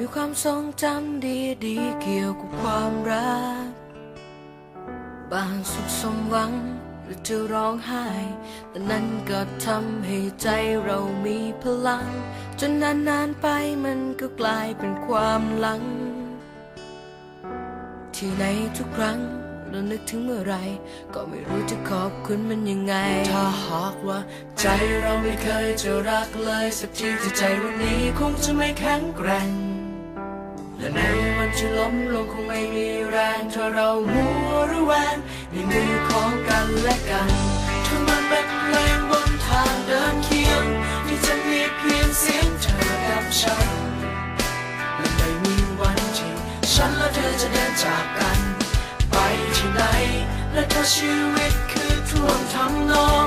มีความทรงจำดีๆเกี่ยวกับความรัก บางสุขสมหวังหรือจะร้องไห้ แต่นั้นก็ทำให้ใจเรามีพลัง จนนานๆไปมันก็กลายเป็นความหลัง ที่ในทุกครั้งเรานึกถึงเมื่อไร ก็ไม่รู้จะขอบคุณมันยังไง ถ้าหากว่า ใจเราไม่เคยจะรักเลย สักทีที่ใจวันนี้คงจะไม่แข็งแกร่ง และในวันที่ล้มลงคงไม่มีแรงถ้าเรามัวระแวงในมือของกันและกันถ้ามันเป็นเพลงบนทางเดินเคียงที่จะมีเพียงเสียงเธอกับฉันและไม่มีวันที่ฉันและเธอจะเดินจากกัน ไปที่ไหนและถ้าชีวิตคือท่วงทำนอง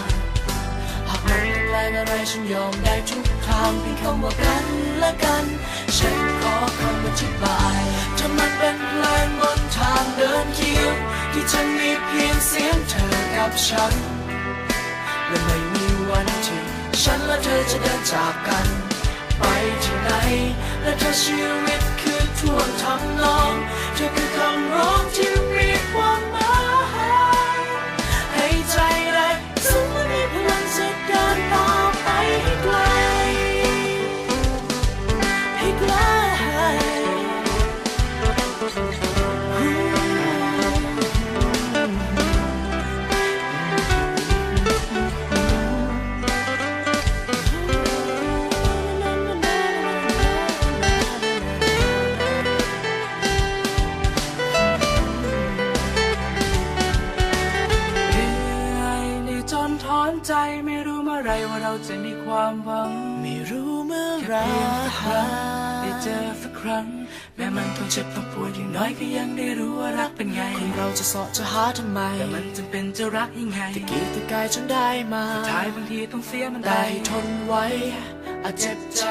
อะไรฉันยอมได้ทุกทางเพียงคำว่ากันและกัน ฉันขอคำอธิบายถ้ามันเป็นเพลงบนทางเดินเคียงที่จะมีเพียงเสียงเธอกับฉัน และไม่มีวันที่ฉันและเธอจะเดินจากกัน ไปที่ไหนและถ้าชีวิตคือท่วงทำนองเธอ อนใจไม่รู้เมื่อไรว่าเราจะมีความหวัง ไม่รู้เมื่อไหรเพียงสักครั้งได้เจอสักครั้ง แม้มันต้องเจ็บต้องปวดอย่างน้อยก็ยังได้รู้ว่ารักเป็นไงคนเราจะเสาะจะหาทำไม แต่มันจำเป็นจะรักยังไงตะกี้ตะกายจนได้มาท้ายบางทีต้องเสียมันไปได้ทนไว้อาจเจ็บใจ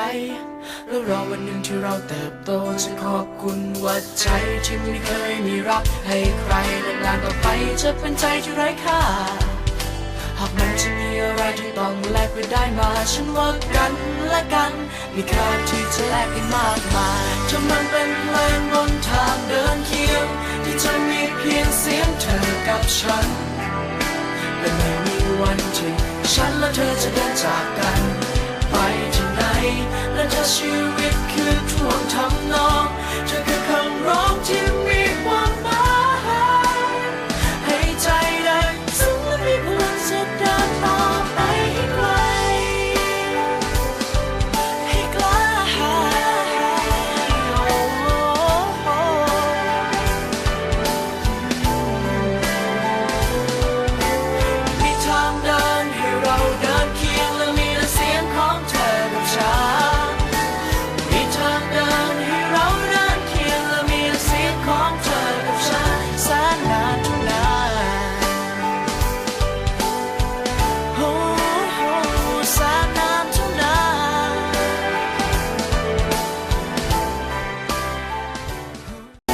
แล้วรอวันหนึ่งที่เราเติบโตจะขอบคุณว่าใจที่ไม่เคยมีรับให้ใครนานๆต่อไปจะเป็นใจที่ไร้ค่า หากมันจะมีอะไรที่ต้องแลกไปได้มา ฉันว่ากันและกัน มีค่าที่จะแลกกันมากมายถ้ามันเป็นเพลงบนทางเดินเคียงที่จะมีเพียงเสียงเธอกับฉัน และไม่มีวันที่ฉันและเธอจะเดินจากกัน ไปที่ไหนและถ้าชีวิตคือท่วงทำนอง